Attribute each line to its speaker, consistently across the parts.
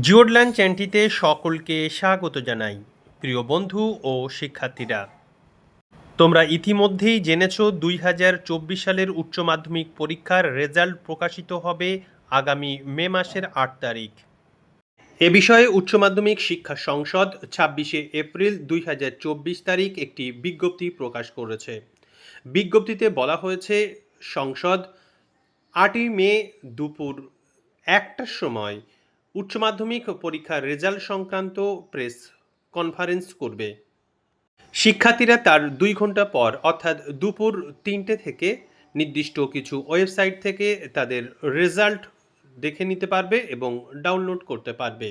Speaker 1: জিওডল্যান্ড চ্যানেলটিতে সকলকে স্বাগত জানাই, প্রিয় বন্ধু ও শিক্ষার্থীরা। তোমরা ইতিমধ্যেই জেনেছ দুই হাজার চব্বিশ সালের উচ্চ মাধ্যমিক পরীক্ষার রেজাল্ট প্রকাশিত হবে আগামী মে মাসের আট তারিখ। এ বিষয়ে উচ্চ মাধ্যমিক শিক্ষা সংসদ ছাব্বিশে এপ্রিল দুই হাজার চব্বিশ তারিখ একটি বিজ্ঞপ্তি প্রকাশ করেছে। বিজ্ঞপ্তিতে বলা হয়েছে, সংসদ আটই মে দুপুর একটার সময় উচ্চ মাধ্যমিক পরীক্ষার রেজাল্ট সংক্রান্ত প্রেস কনফারেন্স করবে। শিক্ষার্থীরা তার দুই ঘণ্টা পর, অর্থাৎ দুপুর তিনটে থেকে নির্দিষ্ট কিছু ওয়েবসাইট থেকে তাদের রেজাল্ট দেখে নিতে পারবে এবং ডাউনলোড করতে পারবে।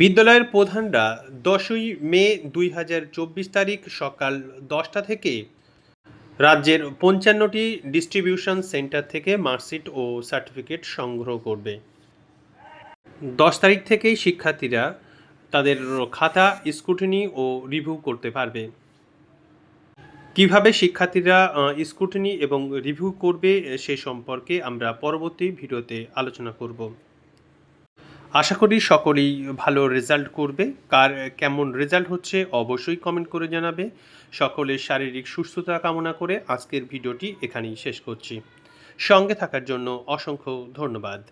Speaker 1: বিদ্যালয়ের প্রধানরা দশই মে দুই হাজার চব্বিশ তারিখ সকাল দশটা থেকে রাজ্যের পঞ্চান্নটি ডিস্ট্রিবিউশন সেন্টার থেকে মার্কশিট ও সার্টিফিকেট সংগ্রহ করবে। দশ তারিখ থেকেই শিক্ষার্থীরা তাদের খাতা, স্কুটিনি ও রিভিউ করতে পারবে। কীভাবে শিক্ষার্থীরা স্কুটিনি এবং রিভিউ করবে সে সম্পর্কে আমরা পরবর্তী ভিডিওতে আলোচনা করব। আশা করি সকলেই ভালো রেজাল্ট করবে। কার কেমন রেজাল্ট হচ্ছে অবশ্যই কমেন্ট করে জানাবে। সকলের শারীরিক সুস্থতা কামনা করে আজকের ভিডিওটি এখানেই শেষ করছি। সঙ্গে থাকার জন্য অসংখ্য ধন্যবাদ।